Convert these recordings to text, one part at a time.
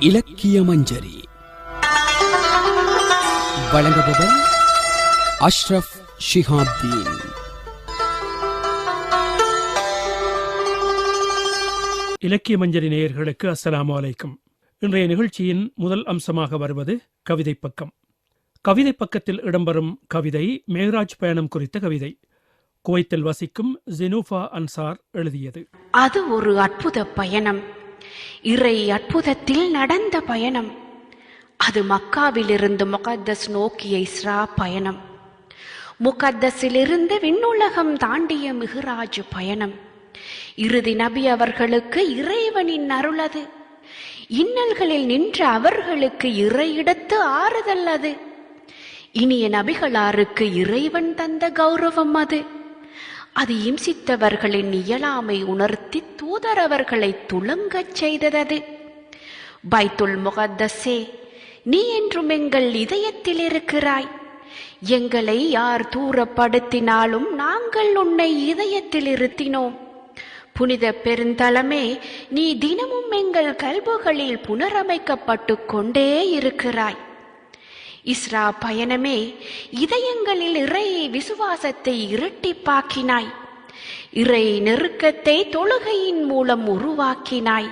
இலக்கிய மஞ்சரி. வழங்குபவர் அஷ்ரப் ஷிஹாப்தீன். இலக்கிய மஞ்சரி நேயர்களுக்கு அஸ்ஸலாமு அலைக்கும். இன்றைய நிகழ்ச்சியின் முதல் அம்சமாக வருவது கவிதை பக்கம். கவிதை பக்கத்தில் இடம்பெறும் கவிதை மேகராஜ் பயணம் குறித்த கவிதை. குவைத்தில் வசிக்கும் ஜெனூஃபா அன்சார் எழுதியது. அது ஒரு அற்புத பயணம். இறை அற்புதத்தில் நடந்த பயணம். அது மக்காவிலிருந்து முகத்தஸ் நோக்கிய இஸ்ரா பயணம். முகத்தஸிலிருந்து விண்ணுலகம் தாண்டிய மிகுராஜ் பயணம். இறுதி நபி அவர்களுக்கு இறைவனின் அருளது இன்னல்களில் நின்ற அவர்களுக்கு இறையிடத்து ஆறுதல் அது. இனிய நபிகளாருக்கு இறைவன் தந்த கௌரவம் அது. அது இம்சித்தவர்களின் இயலாமை உணர்த்தி தூதரவர்களை துளங்கச் செய்ததது. பைத்துல் முகத்தஸே நீ என்றும் எங்கள் இதயத்தில் இருக்கிறாய் எங்களை யார் தூரப்படுத்தினாலும் நாங்கள் உன்னை இதயத்தில் இருத்தினோம் புனித பெருந்தலமே நீ தினமும் எங்கள் கல்புகளில் புனரமைக்கப்பட்டு கொண்டே இருக்கிறாய். இஸ்ரா பயணமே இதயங்களில் இறை விசுவாசத்தை இரட்டிப்பாக்கினாய். இறை நெருக்கத்தை தொழுகையின் மூலம் உருவாக்கினாய்.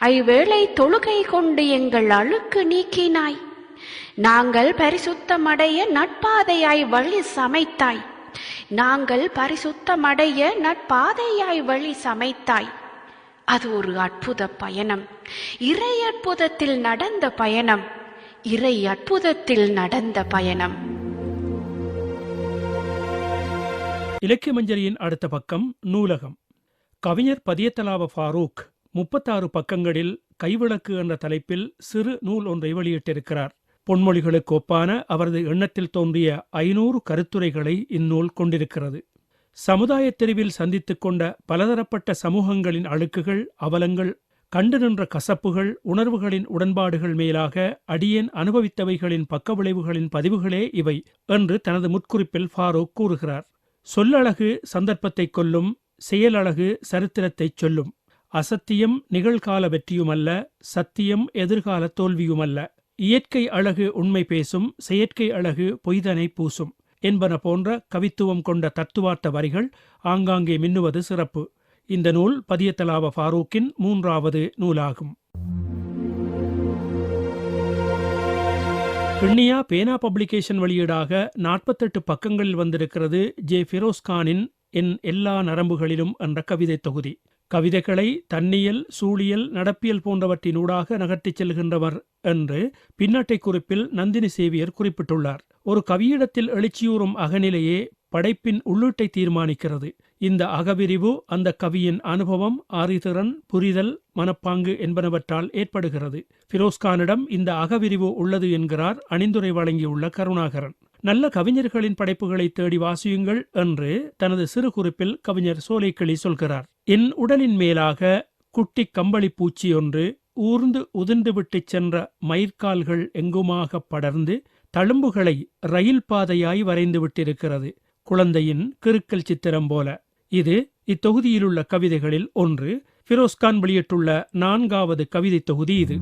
ஐவேளை தொழுகை கொண்டு எங்கள் அழுக்கு நீக்கினாய். நாங்கள் பரிசுத்தமடைய நட்பாதையாய் வழி சமைத்தாய். நாங்கள் பரிசுத்தமடைய நட்பாதையாய் வழி சமைத்தாய். அது ஒரு அற்புத பயணம். இறை அற்புதத்தில் நடந்த பயணம். இறை அற்புதத்தில் நடந்த பயணம். இலக்கிய மஞ்சரியின் அடுத்த பக்கம் நூலகம். கவிஞர் பதியத்தலாவ ஃபாரூக் முப்பத்தாறு பக்கங்களில் கைவிளக்கு என்ற தலைப்பில் சிறு நூல் ஒன்றை வெளியிட்டிருக்கிறார். பொன்மொழிகளுக்கு ஒப்பான அவரது எண்ணத்தில் தோன்றிய ஐநூறு கருத்துரைகளை இந்நூல் கொண்டிருக்கிறது. சமுதாயத் தெருவில் சந்தித்துக் கொண்ட பலதரப்பட்ட சமூகங்களின் அழுக்குகள் அவலங்கள் கண்டு நின்ற கசப்புகள் உணர்வுகளின் உடன்பாடுகள் மேலாக அடியேன் அனுபவித்தவைகளின் பக்கவிளைவுகளின் பதிவுகளே இவை என்று தனது முற்குறிப்பில் ஃபாரூக் கூறுகிறார். சொல்லழகு சந்தர்ப்பத்தைக் கொல்லும் செயலழகு சரித்திரத்தைச் சொல்லும். அசத்தியம் நிகழ்கால வெற்றியுமல்ல சத்தியம் எதிர்கால தோல்வியுமல்ல. இயற்கை அழகு உண்மை பேசும் செயற்கை அழகு பொய்தனை பூசும் என்பன போன்ற கவித்துவம் கொண்ட தத்துவார்த்த வரிகள் ஆங்காங்கே மின்னுவது சிறப்பு. இந்த நூல் பதியத்தலாவ ஃபாரூக்கின் மூன்றாவது நூலாகும். கிண்ணியா பேனா பப்ளிகேஷன் வெளியீடாக நாற்பத்தெட்டு பக்கங்களில் வந்திருக்கிறது ஜே ஃபிரோஸ் கானின் என் எல்லா நரம்புகளிலும் என்ற கவிதை தொகுதி. கவிதைகளை தன்னியல் சூழியல் நடப்பியல் போன்றவற்றினூடாக நகர்த்திச் செல்கின்றவர் என்று பின்னட்டை குறிப்பில் நந்தினி சேவியர் குறிப்பிட்டுள்ளார். ஒரு கவியிடத்தில் எழுச்சியூறும் அகநிலையே படைப்பின் உள்ளீட்டை தீர்மானிக்கிறது. இந்த அகவிரிவு அந்த கவியின் அனுபவம் ஆரிதிறன் புரிதல் மனப்பாங்கு என்பனவற்றால் ஏற்படுகிறது. ஃபிரோஸ்கானிடம் இந்த அகவிரிவு உள்ளது என்கிறார் அணிந்துரை வழங்கியுள்ள கருணாகரன். நல்ல கவிஞர்களின் படைப்புகளை தேடி வாசியுங்கள் என்று தனது சிறு குறிப்பில் கவிஞர் சோலைக்கிளி சொல்கிறார். என் உடலின் மேலாக குட்டி கம்பளி பூச்சி ஒன்று ஊர்ந்து உதிர்ந்துவிட்டு சென்ற மயிர்கால்கள் எங்குமாக படர்ந்து தழும்புகளை ரயில் பாதையாய் வரைந்து விட்டிருக்கிறது. குழந்தையின் கிறுக்கல் சித்திரம் போல. இது இத்தொகுதியிலுள்ள கவிதைகளில் ஒன்று ஃபிரோஸ்கான் வெளியிட்டுள்ள நான்காவது கவிதை தொகுதி இது.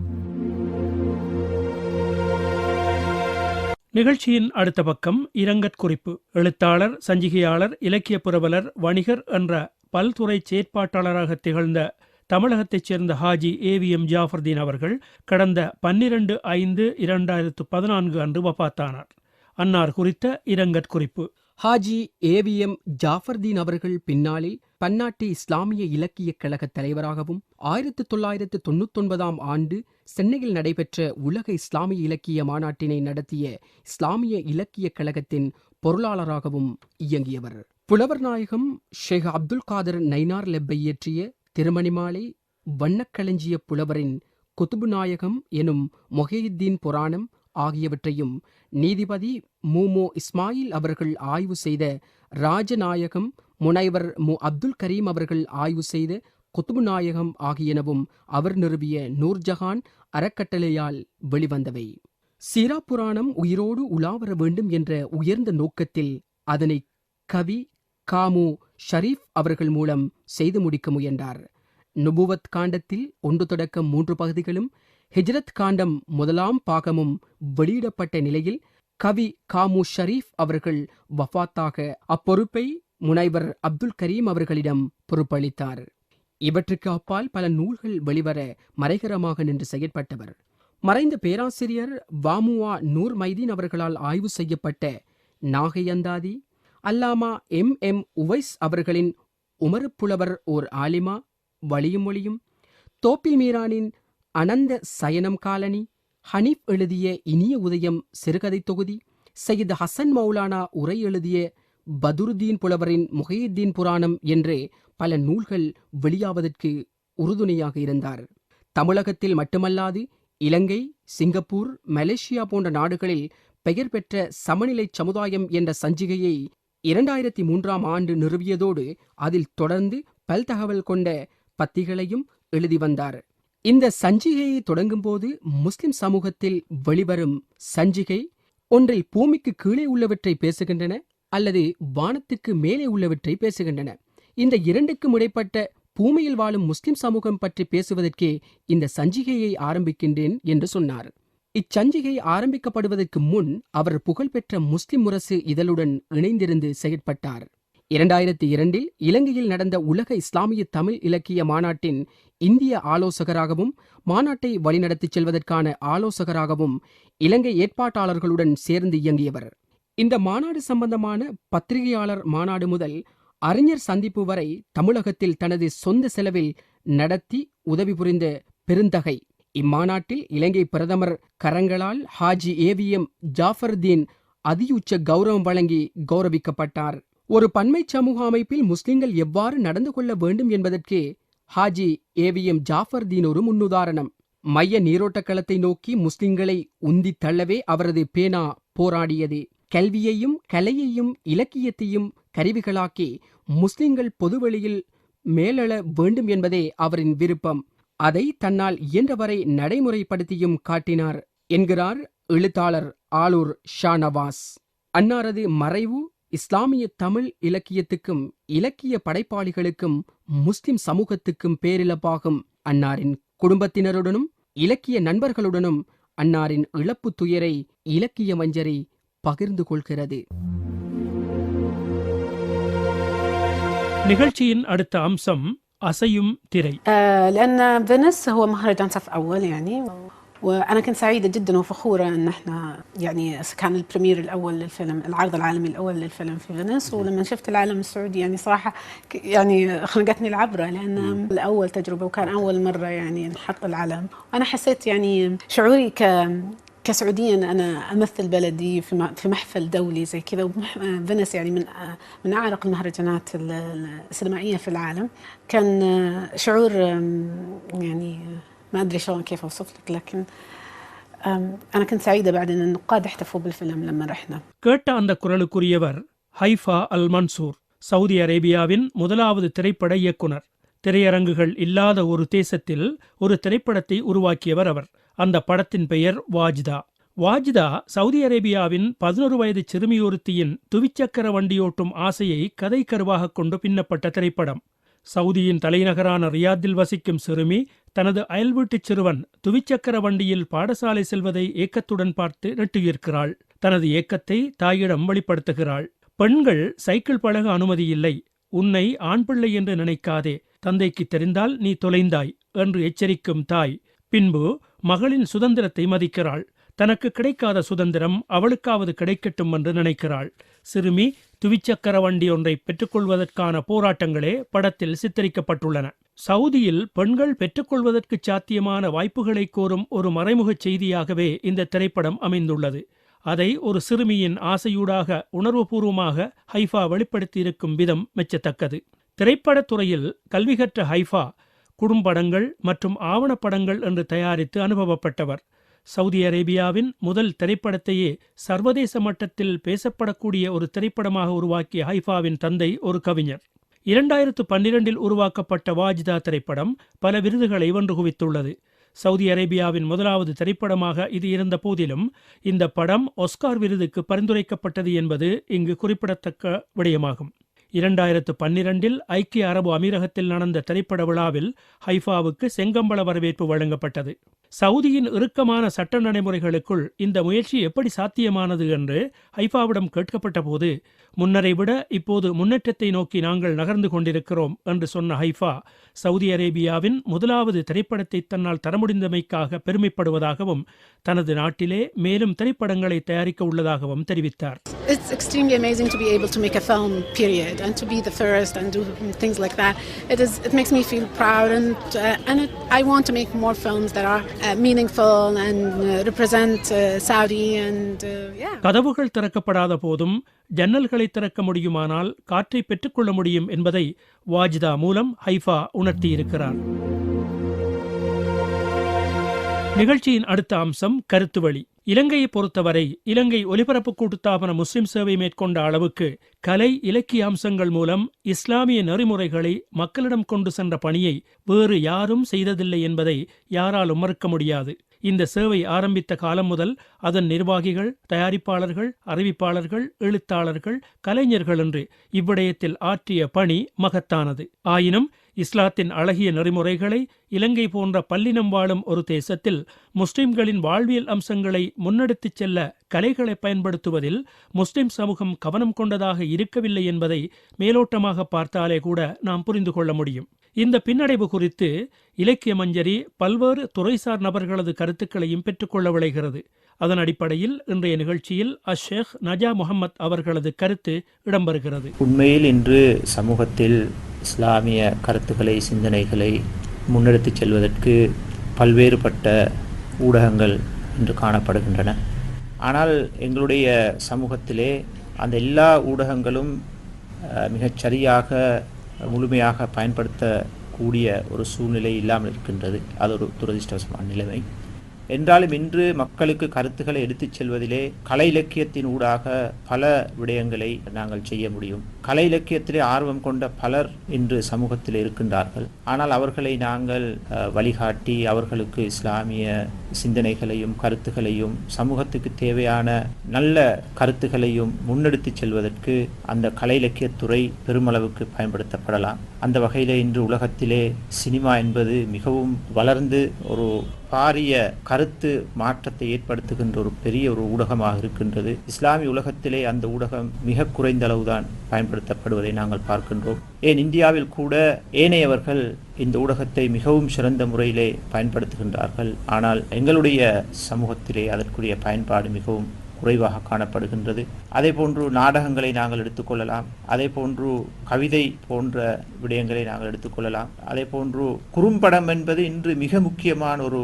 நிகழ்ச்சியின் அடுத்த பக்கம் இரங்கற் குறிப்பு. எழுத்தாளர் சஞ்சிகையாளர் இலக்கிய புரவலர் வணிகர் என்ற பல்துறை செயற்பாட்டாளராக திகழ்ந்த தமிழகத்தைச் சேர்ந்த Haji A V M Jafardeen அவர்கள் கடந்த பன்னிரண்டு ஐந்து இரண்டாயிரத்து பதினான்கு அன்று வபாத்தானார். அன்னார் குறித்த இரங்கற் குறிப்பு. ஹாஜி ஏவிஎம் ஜாஃபர்தீன் அவர்கள் பின்னாளில் பன்னாட்டு இஸ்லாமிய இலக்கியக் கழக தலைவராகவும் ஆயிரத்து தொள்ளாயிரத்து தொண்ணூத்தொன்பதாம் ஆண்டு சென்னையில் நடைபெற்ற உலக இஸ்லாமிய இலக்கிய மாநாட்டினை நடத்திய இஸ்லாமிய இலக்கியக் கழகத்தின் பொருளாளராகவும் இயங்கியவர். புலவர் நாயகம் ஷேக் அப்துல் காதர் நைனார் லெப்பை இயற்றிய திருமணிமாலை வண்ணக்களஞ்சிய புலவரின் குத்துபு நாயகம் எனும் மொஹியுத்தீன் புராணம் ஆகியவற்றையும் நீதிபதி மூமோ இஸ்மாயில் அவர்கள் ஆய்வு செய்த ராஜநாயகம் முனைவர் மு. அப்துல் கரீம் அவர்கள் ஆய்வு செய்த குத்துபு நாயகம் ஆகியனவும் அவர் நிறுவிய நூர்ஜஹான் அறக்கட்டளையால் வெளிவந்தவை. சீரா புராணம் உயிரோடு உலாவர வேண்டும் என்ற உயர்ந்த நோக்கத்தில் அதனை கவி காமு ஷரீஃப் அவர்கள் மூலம் செய்து முடிக்க முயன்றார். நுபுவத் காண்டத்தில் ஒன்று தொடக்கம் மூன்று பகுதிகளும் ஹிஜ்ரத் காண்டம் முதலாம் பாகமும் வெளியிடப்பட்ட நிலையில் கவி காமு ஷரீஃப் அவர்கள் வஃபாத்தாக அப்பொறுப்பை முனைவர் அப்துல் கரீம் அவர்களிடம் பொறுப்பளித்தார். இவற்றுக்கு அப்பால் பல நூல்கள் வெளிவர மறைகரமாக நின்று செயற்பட்டவர். மறைந்த பேராசிரியர் வாமுவா நூர் மைதீன் அவர்களால் ஆய்வு செய்யப்பட்ட நாகை அந்தாதி அல்லாமா எம் எம் உவைஸ் அவர்களின் உமருப்புலவர் ஓர் ஆலிமா வழியும் ஒளியும் தோப்பில் மீரானின் அனந்த சயனம் காலனி ஹனீப் எழுதிய இனிய உதயம் சிறுகதை தொகுதி சையது ஹசன் மௌலானா உரை எழுதிய பதுருதீன் புலவரின் முகையுத்தீன் புராணம் என்றே பல நூல்கள் வெளியாவதற்கு உறுதுணையாக இருந்தார். தமிழகத்தில் மட்டுமல்லாது இலங்கை சிங்கப்பூர் மலேசியா போன்ற நாடுகளில் பெயர் பெற்ற சமநிலை சமுதாயம் என்ற சஞ்சிகையை இரண்டாயிரத்தி மூன்றாம் ஆண்டு நிறுவியதோடு அதில் தொடர்ந்து பல்தகவல் கொண்ட பத்திகளையும் எழுதி வந்தார். இந்த சஞ்சிகையை தொடங்கும்போது முஸ்லிம் சமூகத்தில் வெளிவரும் சஞ்சிகை ஒன்றில் பூமிக்கு கீழே உள்ளவற்றை பேசுகின்றன அல்லது வானத்துக்கு மேலே உள்ளவற்றை பேசுகின்றன. இந்த இரண்டுக்கும் இடைப்பட்ட பூமியில் வாழும் முஸ்லிம் சமூகம் பற்றி பேசுவதற்கே இந்த சஞ்சிகையை ஆரம்பிக்கின்றேன் என்று சொன்னார். இச்சஞ்சிகை ஆரம்பிக்கப்படுவதற்கு முன் அவர் புகழ்பெற்ற முஸ்லிம் முரசு இதழுடன் இணைந்திருந்து செயற்பட்டார். இரண்டாயிரத்தி இரண்டில் இலங்கையில் நடந்த உலக இஸ்லாமிய தமிழ் இலக்கிய மாநாட்டின் இந்திய ஆலோசகராகவும் மாநாட்டை வழிநடத்திச் செல்வதற்கான ஆலோசகராகவும் இலங்கை ஏற்பாட்டாளர்களுடன் சேர்ந்து இயங்கியவர். இந்த மாநாடு சம்பந்தமான பத்திரிகையாளர் மாநாடு முதல் அறிஞர் சந்திப்பு வரை தமிழகத்தில் தனது சொந்த செலவில் நடத்தி உதவி புரிந்த பெருந்தகை. இம்மாநாட்டில் இலங்கை பிரதமர் கரங்களால் ஹாஜி ஏவிஎம் ஜாஃபர்தீன் அதியுச்ச கௌரவம் வழங்கி கௌரவிக்கப்பட்டார். ஒரு பன்மை சமூக அமைப்பில் முஸ்லிம்கள் எவ்வாறு நடந்து கொள்ள வேண்டும் என்பதற்கே ஹாஜி ஏவிஎம் ஜாஃபர்தீன் ஒரு முன்னுதாரணம். மைய நீரோட்டக் களத்தை நோக்கி முஸ்லிம்களை உந்தித் தள்ளவே அவரது பேனா போராடியது. கல்வியையும் கலையையும் இலக்கியத்தையும் கருவிகளாக்கி முஸ்லிம்கள் பொதுவெளியில் மேலெழ வேண்டும் என்பதே அவரின் விருப்பம். அதை தன்னால் இயன்றவரை நடைமுறைப்படுத்தியும் காட்டினார் என்கிறார் எழுத்தாளர் ஆலூர் ஷா நவாஸ் அன்னாரது மறைவு இஸ்லாமிய தமிழ் இலக்கியத்துக்கும் இலக்கிய படைப்பாளிகளுக்கும் முஸ்லிம் சமூகத்துக்கும் பேரிழப்பாகும். அன்னாரின் குடும்பத்தினருடனும் இலக்கிய நண்பர்களுடனும் அன்னாரின் இழப்பு துயரை இலக்கிய மஞ்சரி பகிர்ந்து கொள்கிறது. நிகழ்ச்சியின் அடுத்த அம்சம் அசையும் திரை. وأنا كنت سعيدة جدا وفخورة إن إحنا يعني كان البريمير الأول للفيلم العرض العالمي الأول للفيلم في فينيس. ولما شفت العالم السعودي يعني صراحة يعني خنقتني العبرة لأن الأول تجربة وكان أول مرة يعني نحط العلم وأنا حسيت يعني شعوري ك كسعوديا أنا أمثل بلدي في محفل دولي زي كذا. فينس يعني من من أعرق المهرجانات السينمائية في العالم. كان شعور يعني ما أدري شلون كيف أوصف لك لكن أنا كنت سعيدة بعد أن النقاد احتفوا بالفيلم لما رحنا கேட்ட அந்த குரலுக்குரியவர் ஹைஃபா அல் மன்சூர் சவுதி அரேபியாவின் முதலாவது திரைப்பட இயக்குனர் திரையரங்குகள் இல்லாத ஒரு தேசத்தில் ஒரு திரைப்படத்தை உருவாக்கியவர் அவர் அந்த படத்தின் பெயர் வாஜ்தா வாஜ்தா சவுதி அரேபியாவின் பதினொரு வயது சிறுமியொருத்தியின் துவிச்சக்கர வண்டியோட்டும் ஆசையை கதை கருவாகக் கொண்டு பின்னப்பட்ட திரைப்படம் சவுதியின் தலைநகரான ரியாத்தில் வசிக்கும் சிறுமி தனது அயல்வீட்டுச் சிறுவன் துவிச்சக்கர வண்டியில் பாடசாலை செல்வதை ஏக்கத்துடன் பார்த்து நெட்டுயிர்க்கிறாள். தனது ஏக்கத்தை தாயிடம் வெளிப்படுத்துகிறாள். பெண்கள் சைக்கிள் பழக அனுமதி இல்லை. உன்னை ஆண் பிள்ளை என்று நினைக்காதே. தந்தைக்கு தெரிந்தால் நீ தொலைந்தாய் என்று எச்சரிக்கும் தாய். பின்பு மகளின் சுதந்திரத்தை மதிக்கிறாள். தனக்கு கிடைக்காத சுதந்திரம் அவளுக்காவது கிடைக்கட்டும் என்று நினைக்கிறாள். சிறுமி துவிச்சக்கர வண்டி ஒன்றை பெற்றுக்கொள்வதற்கான போராட்டங்களே படத்தில் சித்தரிக்கப்பட்டுள்ளன. சவுதியில் பெண்கள் பெற்றுக்கொள்வதற்கு சாத்தியமான வாய்ப்புகளை கோரும் ஒரு மறைமுகச் செய்தியாகவே இந்த திரைப்படம் அமைந்துள்ளது. அதை ஒரு சிறுமியின் ஆசையூடாக உணர்வுபூர்வமாக ஹைஃபா வெளிப்படுத்தியிருக்கும் விதம் மெச்சத்தக்கது. திரைப்படத்துறையில் கல்வி கற்ற ஹைஃபா குறும்படங்கள் மற்றும் ஆவணப்படங்கள் என்று தயாரித்து அனுபவப்பட்டவர். சவுதி அரேபியாவின் முதல் திரைப்படத்தையே சர்வதேச மட்டத்தில் பேசப்படக்கூடிய ஒரு திரைப்படமாக உருவாக்கிய ஹைஃபாவின் தந்தை ஒரு கவிஞர். இரண்டாயிரத்து பன்னிரண்டில் உருவாக்கப்பட்ட வாஜ்தா திரைப்படம் பல விருதுகளை வென்று குவித்துள்ளது. சவுதி அரேபியாவின் முதலாவது திரைப்படமாக இது இருந்த போதிலும் இந்த படம் ஒஸ்கார் விருதுக்கு பரிந்துரைக்கப்பட்டது என்பது இங்கு குறிப்பிடத்தக்க விடயமாகும். இரண்டாயிரத்து பன்னிரண்டில் ஐக்கிய அரபு அமீரகத்தில் நடந்த திரைப்பட விழாவில் ஹைஃபாவுக்கு செங்கம்பள வரவேற்பு வழங்கப்பட்டது. சவுதியின் இறுக்கமான சட்ட நடைமுறைகளுக்குள் இந்த முயற்சி எப்படி சாத்தியமானது என்று ஹைஃபாவிடம் கேட்கப்பட்ட போது முன்னரை விட இப்போது முன்னேற்றத்தை நோக்கி நாங்கள் நகர்ந்து கொண்டிருக்கிறோம் என்று சொன்ன ஹைஃபா சவுதி அரேபியாவின் முதலாவது திரைப்படத்தை தன்னால் தர முடிந்தமைக்காக பெருமைப்படுவதாகவும் தனது நாட்டிலே மேலும் திரைப்படங்களை தயாரிக்க உள்ளதாகவும் தெரிவித்தார் It's extremely amazing to be able to make a film, period, and to be the first and do things like that. It is. It makes me feel proud, and uh, and it, I want to make more films that are uh, meaningful and uh, represent uh, uh, கதவுகள் திறக்கப்படாத போதும் ஜன்னல்களை திறக்க முடியுமானால் காற்றை பெற்றுக்கொள்ள முடியும் என்பதை வாஜிதா மூலம் Haifa உணர்த்தியிருக்கிறார். நிகழ்ச்சியின் அடுத்த அம்சம் கருத்துவழி இலங்கையை பொறுத்தவரை இலங்கை ஒலிபரப்பு கூட்டுத்தாபன முஸ்லிம் சேவை மேற்கொண்ட அளவுக்கு கலை இலக்கிய அம்சங்கள் மூலம் இஸ்லாமிய நெறிமுறைகளை மக்களிடம் கொண்டு சென்ற பணியை வேறு யாரும் செய்ததில்லை என்பதை யாராலும் மறுக்க முடியாது. இந்த சேவை ஆரம்பித்த காலம் முதல் அதன் நிர்வாகிகள் தயாரிப்பாளர்கள் அறிவிப்பாளர்கள் எழுத்தாளர்கள் கலைஞர்கள் என்று இவ்விடயத்தில் ஆற்றிய பணி மகத்தானது. ஆயினும் இஸ்லாத்தின் அழகிய நெறிமுறைகளை இலங்கை போன்ற பல்லினம் வாழும் ஒரு தேசத்தில் முஸ்லிம்களின் வாழ்வியல் அம்சங்களை முன்னெடுத்துச் செல்ல கலைகளை பயன்படுத்துவதில் முஸ்லிம் சமூகம் கவனம் கொண்டதாக இருக்கவில்லை என்பதை மேலோட்டமாக பார்த்தாலே கூட நாம் புரிந்து கொள்ள முடியும். இந்த பின்னடைவு குறித்து இலக்கிய மஞ்சரி பல்வேறு துறைசார் நபர்களது கருத்துக்களையும் பெற்றுக்கொள்ள விளைகிறது அதன் அடிப்படையில் இன்றைய நிகழ்ச்சியில் அஷேக் நஜா முகமது அவர்களது கருத்து இடம்பெறுகிறது. உண்மையில் இன்று சமூகத்தில் இஸ்லாமிய கருத்துக்களை சிந்தனைகளை முன்னெடுத்துச் செல்வதற்கு பல்வேறுபட்ட ஊடகங்கள் இன்று காணப்படுகின்றன. ஆனால் எங்களுடைய சமூகத்திலே அந்த எல்லா ஊடகங்களும் மிகச்சரியாக முழுமையாக பயன்படுத்தக்கூடிய ஒரு சூழ்நிலை இல்லாமல் இருக்கின்றது. அது ஒரு துரதிருஷ்டவசமான நிலைமை. என்றாலும் இன்று மக்களுக்கு கருத்துக்களை எடுத்துச் செல்வதிலே கலை இலக்கியத்தின் ஊடாக பல விடயங்களை நாங்கள் செய்ய முடியும். கலை இலக்கியத்திலே ஆர்வம் கொண்ட பலர் இன்று சமூகத்தில் இருக்கின்றார்கள். ஆனால் அவர்களை நாங்கள் வழிகாட்டி அவர்களுக்கு இஸ்லாமிய சிந்தனைகளையும் கருத்துகளையும் சமூகத்துக்கு தேவையான நல்ல கருத்துகளையும் முன்னெடுத்து செல்வதற்கு அந்த கலை இலக்கியத்துறை பெருமளவுக்கு பயன்படுத்தப்படலாம். அந்த வகையிலே இன்று உலகத்திலே சினிமா என்பது மிகவும் வளர்ந்து ஒரு பாரிய கருத்து மாற்றத்தை ஏற்படுத்துகின்ற ஒரு பெரிய ஒரு ஊடகமாக இருக்கின்றது. இஸ்லாமிய உலகத்திலே அந்த ஊடகம் மிக குறைந்த அளவுதான் பயன்படுத்தப்படுவதை நாங்கள் பார்க்கின்றோம். ஏன் இந்தியாவில் கூட ஏனையவர்கள் இந்த ஊடகத்தை மிகவும் சிறந்த முறையிலே பயன்படுத்துகின்றார்கள். ஆனால் எங்களுடைய சமூகத்திலே அதற்குரிய பயன்பாடு மிகவும் குறைவாக காணப்படுகின்றது. அதே போன்று நாடகங்களை நாங்கள் எடுத்துக்கொள்ளலாம் அதே போன்று கவிதை போன்ற விடயங்களை நாங்கள் எடுத்துக்கொள்ளலாம் அதே போன்று குறும்படம் என்பது இன்று மிக முக்கியமான ஒரு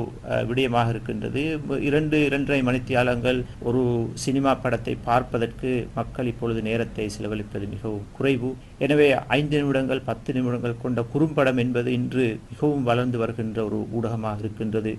விடயமாக இருக்கின்றது. இரண்டு இரண்டரை மணித்தியாலங்கள் ஒரு சினிமா படத்தை பார்ப்பதற்கு மக்கள் இப்பொழுது நேரத்தை செலவழிப்பது மிகவும் குறைவு. எனவே ஐந்து நிமிடங்கள் பத்து நிமிடங்கள் கொண்ட குறும்படம் என்பது இன்று மிகவும் வளர்ந்து வருகின்ற ஒரு ஊடகமாக இருக்கின்றது.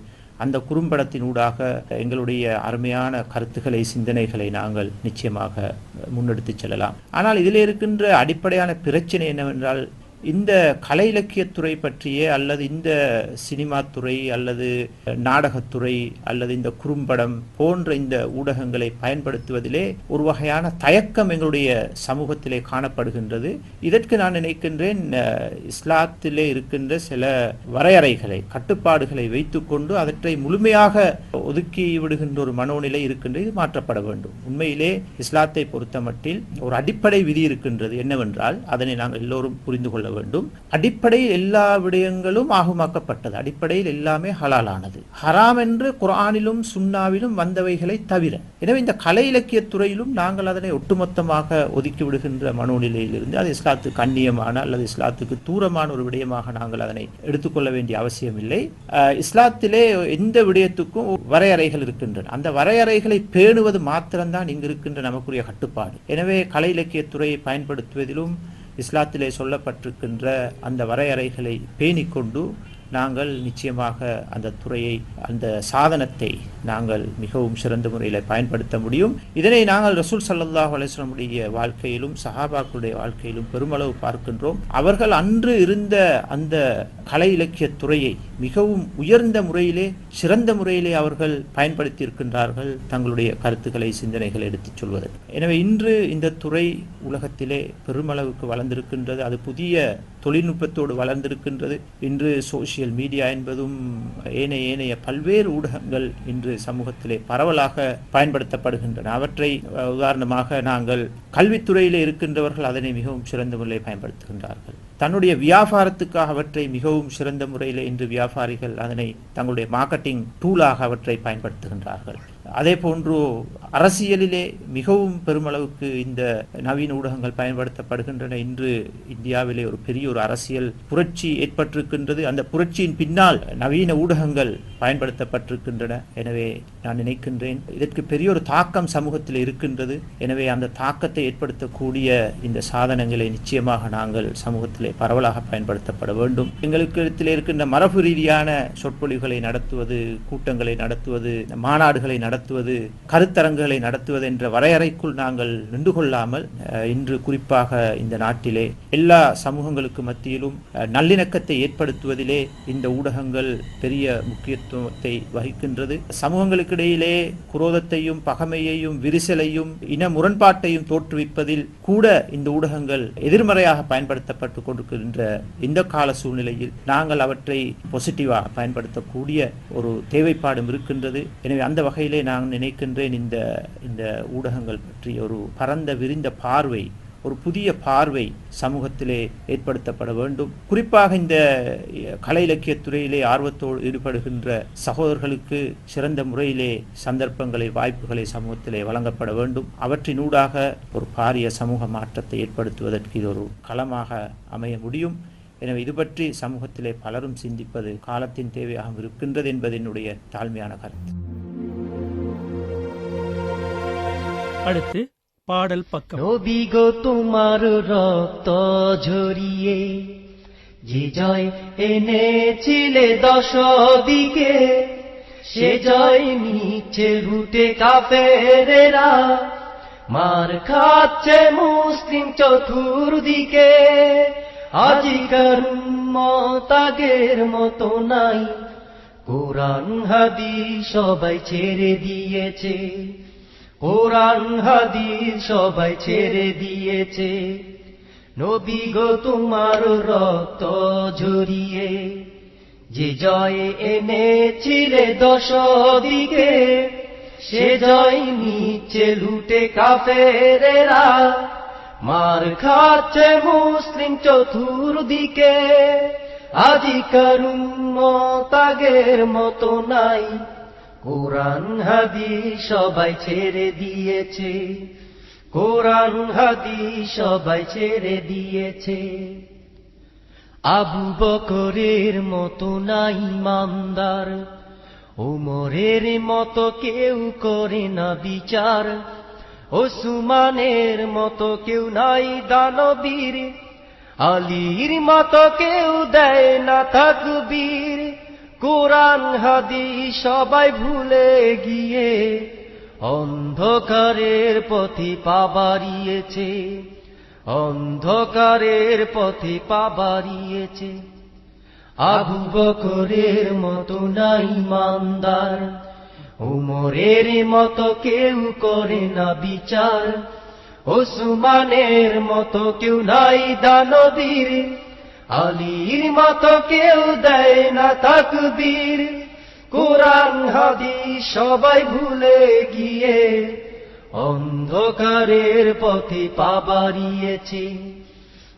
அந்த குறும்படத்தினூடாக எங்களுடைய அருமையான கருத்துக்களை சிந்தனைகளை நாங்கள் நிச்சயமாக முன்னெடுத்து செல்லலாம். ஆனால் இதில் இருக்கின்ற அடிப்படையான பிரச்சனை என்னவென்றால் இந்த கலை இலக்கியத்துறை பற்றிய அல்லது இந்த சினிமா துறை அல்லது நாடகத்துறை அல்லது இந்த குறும்படம் போன்ற இந்த ஊடகங்களை பயன்படுத்துவதிலே ஒரு வகையான தயக்கம் எங்களுடைய சமூகத்திலே காணப்படுகின்றது. இதற்கு நான் நினைக்கின்றேன் இஸ்லாத்திலே இருக்கின்ற சில வரையறைகளை கட்டுப்பாடுகளை வைத்துக்கொண்டு அவற்றை முழுமையாக ஒதுக்கி விடுகின்ற ஒரு மனோநிலை இருக்கின்றது. மாற்றப்பட வேண்டும். உண்மையிலே இஸ்லாத்தை பொறுத்தமட்டில் ஒரு அடிப்படை விதி இருக்கின்றது என்னவென்றால் அதனை நாங்கள் எல்லோரும் புரிந்து கொள்ள வேண்டும். அடிப்படையில் எல்லா விடயங்களும் ஆகுமாக்கப்பட்டது. அடிப்படையில் எல்லாமே ஹலாலானது. ஹராம் என்று குரானிலும் சுண்ணாவிலும் வந்தவைகளை தவிர. எனவே இந்த கலை இலக்கிய துறையிலும் நாங்கள் அதனை ஒட்டுமொத்தமாக ஒதுக்கி விடுகின்ற மனோநிலையிலிருந்து அது இஸ்லாத்துக்கு கண்ணியமான அல்லது இஸ்லாத்துக்கு தூரமான ஒரு விடயமாக நாங்கள் அதனை எடுத்துக்கொள்ள வேண்டிய அவசியம் இல்லை இஸ்லாத்திலே எந்த விடயத்துக்கும் வரையறைகள் இருக்கின்றன. அந்த வரையறைகளை பேணுவது மாத்திரம்தான் இங்கு இருக்கின்ற நமக்குரிய கட்டுப்பாடு. எனவே கலை இலக்கியத்துறையை பயன்படுத்துவதிலும் இஸ்லாத்திலே சொல்லப்பட்டிருக்கின்ற அந்த வரையறைகளை பேணிக்கொண்டு நாங்கள் நிச்சயமாக அந்த துறையை அந்த சாதனத்தை நாங்கள் மிகவும் சிறந்த முறையில் பயன்படுத்த முடியும். இதனை நாங்கள் ரசூல் சல்லாஹ் அலிஸ்லமுடைய வாழ்க்கையிலும் சஹாபாக்களுடைய வாழ்க்கையிலும் பெருமளவு பார்க்கின்றோம். அவர்கள் அன்று இருந்த அந்த கலை இலக்கிய துறையை மிகவும் உயர்ந்த முறையிலே சிறந்த முறையிலே அவர்கள் பயன்படுத்தி இருக்கின்றார்கள் தங்களுடைய கருத்துக்களை சிந்தனைகளை எடுத்துச் சொல்வதற்கு. எனவே இன்று இந்த துறை உலகத்திலே பெருமளவுக்கு வளர்ந்திருக்கின்றது. அது புதிய தொழில்நுட்பத்தோடு வளர்ந்திருக்கின்றது. இன்று சோசியல் சோஷியல் மீடியா என்பதும் ஏனைய ஏனைய பல்வேறு ஊடகங்கள் இன்று சமூகத்திலே பரவலாக பயன்படுத்தப்படுகின்றன. அவற்றை உதாரணமாக நாங்கள் கல்வித்துறையிலே இருக்கின்றவர்கள் அதனை மிகவும் சிறந்த முறையில் பயன்படுத்துகின்றார்கள். தன்னுடைய வியாபாரத்துக்காக அவற்றை மிகவும் சிறந்த முறையில் இன்று வியாபாரிகள் அதனை தங்களுடைய மார்க்கெட்டிங் டூலாக அவற்றை பயன்படுத்துகின்றார்கள். அதே போன்று அரசியலிலே மிகவும் பெருமளவுக்கு இந்த நவீன ஊடகங்கள் பயன்படுத்தப்படுகின்றன. இன்று இந்தியாவிலே ஒரு பெரிய ஒரு அரசியல் புரட்சி ஏற்பட்டிருக்கின்றது. அந்த புரட்சியின் பின்னால் நவீன ஊடகங்கள் பயன்படுத்தப்பட்டிருக்கின்றன. எனவே நான் நினைக்கின்றேன் இதற்கு பெரிய ஒரு தாக்கம் சமூகத்தில் இருக்கின்றது. எனவே அந்த தாக்கத்தை ஏற்படுத்தக்கூடிய இந்த சாதனங்களை நிச்சயமாக நாங்கள் சமூகத்திலே பரவலாக பயன்படுத்தப்பட வேண்டும். எங்களுக்கு இடத்திலே இருக்கின்ற மரபு ரீதியான சொற்பொழிவுகளை நடத்துவது கூட்டங்களை நடத்துவது மாநாடுகளை நடத்துவது கருத்தரங்குகளை நடத்துவது என்ற வரையறைக்குள் நாங்கள் நின்று கொள்ளாமல் இன்று குறிப்பாக இந்த நாட்டிலே எல்லா சமூகங்களுக்கு மத்தியிலும் நல்லிணக்கத்தை ஏற்படுத்துவதிலே இந்த ஊடகங்கள் பெரிய முக்கியத்துவத்தை வகிக்கின்றது. சமூகங்களுக்கு இடையிலே குரோதத்தையும் பகைமையையும் விரிசலையும் இன முரண்பாட்டையும் தோற்றுவிப்பதில் கூட இந்த ஊடகங்கள் எதிர்மறையாக பயன்படுத்தப்பட்டு கொண்டிருக்கின்ற இந்த கால சூழ்நிலையில் நாங்கள் அவற்றை பாசிட்டிவாக பயன்படுத்தக்கூடிய ஒரு தேவைப்பாடும் இருக்கின்றது. எனவே அந்த வகையிலே நான் நினைக்கின்றேன் இந்த இந்த ஊடகங்கள் பற்றி ஒரு பரந்த விரிந்த பார்வை ஒரு புதிய பார்வை சமூகத்திலே ஏற்படுத்தப்பட வேண்டும். குறிப்பாக இந்த கலை இலக்கிய துறையிலே ஆர்வத்தோடு ஈடுபடுகின்ற சகோதரர்களுக்கு சிறந்த முறையிலே சந்தர்ப்பங்களை வாய்ப்புகளை சமூகத்திலே வழங்கப்பட வேண்டும். அவற்றினூடாக ஒரு பாரிய சமூக மாற்றத்தை ஏற்படுத்துவதற்கு இது ஒரு களமாக அமைய முடியும். எனவே இது பற்றி சமூகத்திலே பலரும் சிந்திப்பது காலத்தின் தேவையாக இருக்கின்றது என்பது என்னுடைய தாழ்மையான கருத்து. அடுத்து பாடல் பக்கம் নবী গো তোমার রক্ত ঝরিয়ে যে জয় এনেছিলে দশ দিকে সে জয় নিচ্ছে রুটে কাফেরেরা মার খাচ্ছে মুসলিম চতুর্দিকে আজিকার মতাগের মতো নাই কোরআন হাদিস সবাই ছেড়ে দিয়েছে কোরআন, হাদিস সবাই ছেড়ে দিয়েছে। নবী গো, তোমার রক্ত ঝরিয়ে, যে জয় এনেছিলে দশ দিকে সে জয় নিচ্ছে লুটে কাফেরেরা। মার খাচ্ছে মুসলিম চতুর্দিকে আজিকার মতাগের মতো নাই। কোরআন হাদিস সবাই ছেড়ে দিয়েছে। কোরআন হাদিস সবাই ছেড়ে দিয়েছে। আবু বকরের মতো নাই মামদার উমরের মতো কেউ করে না বিচার, ওসুমানের মতো কেউ নাই দানবীর, আলীর মতো কেউ দেয় না থাকবীর কোরআন হাদি সবাই ভুলে গিয়ে অন্ধকারের পথে পা বাড়িয়েছে, অন্ধকারের পথে পা বাড়িয়েছে। আবু বকরের মতো নাই মান্দার উমরের মতো কেউ করে না বিচার, ওসমানের মতো কেউ নাই দানবীর। আলীর মতো কেউ দেয় না তাকবীর। কোরআন, হাদিস সবাই ভুলে গিয়ে অন্ধকারের পথে পা বাড়িয়েছে।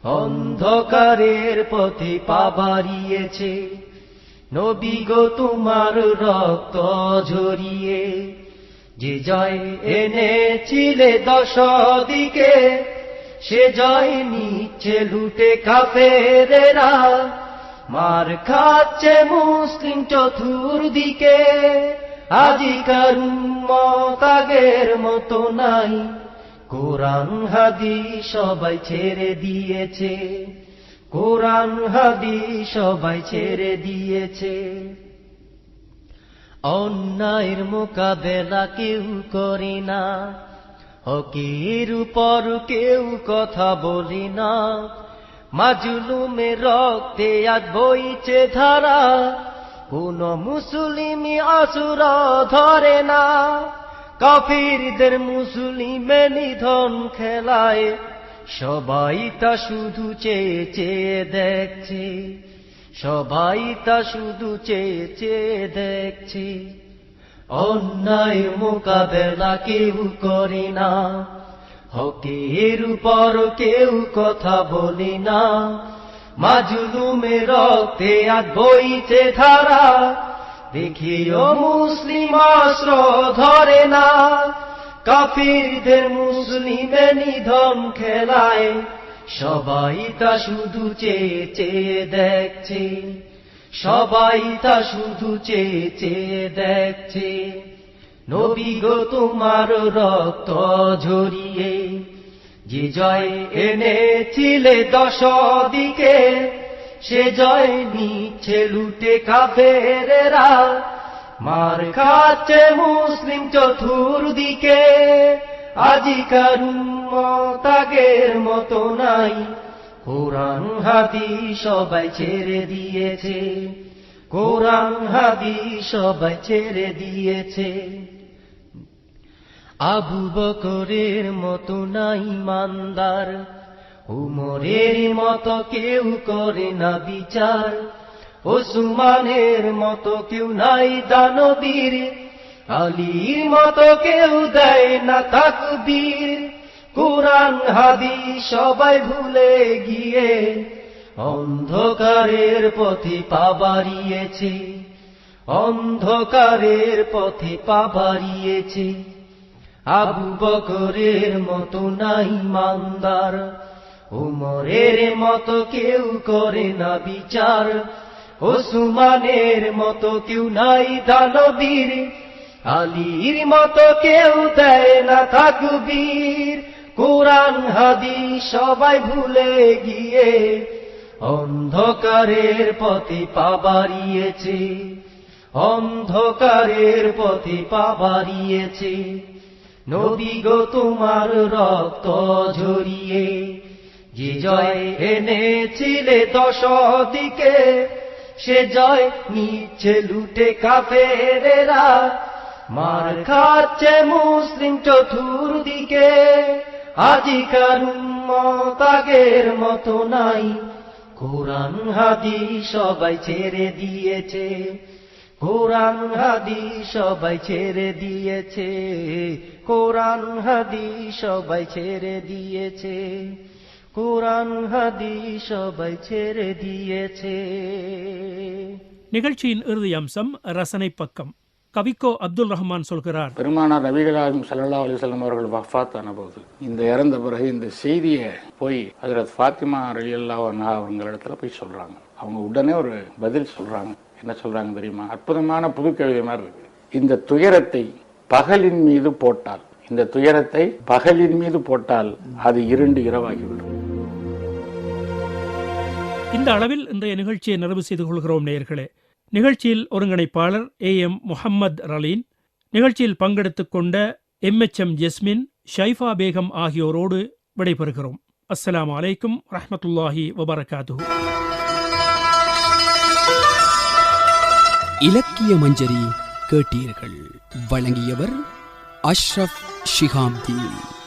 অন্ধকারের পথে পা বাড়িয়েছে। নবী গো, তোমার রক্ত ঝরিয়ে যে জয় এনেছিলে দশ দিকে সে জয় নিচ্ছে লুটে কাফেরেরা। মার খাচ্ছে মুসলিম চতুর্দিকে। আজিকার মতাগের মতো নাই। কোরআন হাদি সবাই ছেড়ে দিয়েছে। কোরআন হাদি সবাই ছেড়ে দিয়েছে। অন্যায়ের মোকাবেলা কেউ করে না। হকের উপর কেউ কথা বলি না। মাজলুমের রক্তে আজ বইছে ধারা। কোন মুসলিমি আসুর ধরে না। কাফিরদের মুসলিমে নিধন খেলায়। সবাই তা শুধু চেয়ে চেয়ে দেখছে। সবাই তা শুধু চেয়ে চেয়ে দেখছে। অন্যায় মোকাবেলা কেউ করে না। হকের উপর কেউ কথা বলি না। মাজুলুমে রক্তে আজ বইছে ধারা, দেখিও মুসলিম অস্ত্র ধরে না। কাফিরদের মুসলিমে নিধন খেলায়, সবাই তা শুধু চেয়ে চেয়ে দেখছে। সবাই তা শুধু চেয়ে দেখছে। নবী গো, তোমার রক্ত ঝরিয়ে, যে জয় এনেছিলে দশ দিকে সে জয় নিচ্ছে লুটে কাফেরেরা মার খাচ্ছে মুসলিম চতুর্দিকে আজিকার তাগের মতো নাই। কোরআন হাদি সবাই ছেড়ে দিয়েছে। কোরআন হাদি সবাই ছেড়ে দিয়েছে। আবু বকরের মতো নাই মান্দার উমরের মতো কেউ করে না বিচার। ওসুমানের মতো কেউ নাই দানবীর। আলীর মতো কেউ দেয় না তাকবীর। কোরআন হাদি সবাই ভুলে গিয়ে অন্ধকারের পথে পা বাড়িয়েছে। অন্ধকারের পথে পা বাড়িয়েছে। আবু বকরের মতো নাই মান্দার উমরের মতো কেউ করে না বিচার। ওসুমানের মতো কেউ নাই দানবীর। আলীর মতো কেউ দেয় না তাকবীর। কোরআন হাদি সবাই ভুলে গিয়ে অন্ধকারের পথে পা বাড়িয়েছে। অন্ধকারের পথে পা বাড়িয়েছে। নদী গো, তোমার রক্ত ঝরিয়ে যে জয় এনেছিলে দশ দিকে সে জয় নিচ্ছে লুটে কাফেরেরা। মার খাচ্ছে মুসলিম চতুর্দিকে। আজিকার তাগের মতো নাই কোরআন হাদি সবাই ছেড়ে দিয়েছে কোরআন হাদি সবাই ছেড়ে দিয়েছে কোরআন হাদি সবাই ছেড়ে দিয়েছে কোরআন হাদি சபை ছেড়ে দিয়েছে நிகழ்ச்சியின் இறுதி அம்சம் ரசனை பக்கம் கவிக்கோ அப்துல் ரஹ்மான் சொல்கிறார். பெருமானார் நபிகளாகும் சல்லா அலிசல்லம் அவர்கள் வஃபாத் ஆன போது இந்த இறந்த பிறகு இந்த செய்தியை போய் ஹஜரத் ஃபாத்திமா ரலியல்லா அவங்களிடத்துல போய் சொல்றாங்க. அவங்க உடனே ஒரு பதில் சொல்றாங்க. என்ன சொல்றாங்க தெரியுமா? அற்புதமான புதுக்கவிதை மாதிரி இருக்கு. இந்த துயரத்தை பகலின் மீது போட்டால் இந்த துயரத்தை பகலின் மீது போட்டால் அது இருண்டு இரவாகிவிடும். இந்த அளவில் இன்றைய நிகழ்ச்சியை நிறைவு செய்து கொள்கிறோம் நேயர்களே. நிகழ்ச்சியில் ஒருங்கிணைப்பாளர் ஏ எம் முஹம்மத் ரலீன் நிகழ்ச்சியில் பங்கெடுத்துக் கொண்ட M H M Jasmin Shaifa Begum ஆகியோரோடு விடைபெறுகிறோம். அஸ்லாம் அலைக்கும் ரஹமத்துல்லாஹி வபரகாத்துஹு. இலக்கிய மஞ்சரி கேட்டீர்கள். வழங்கியவர் அஷ்ரப் ஷிகாம்தீன்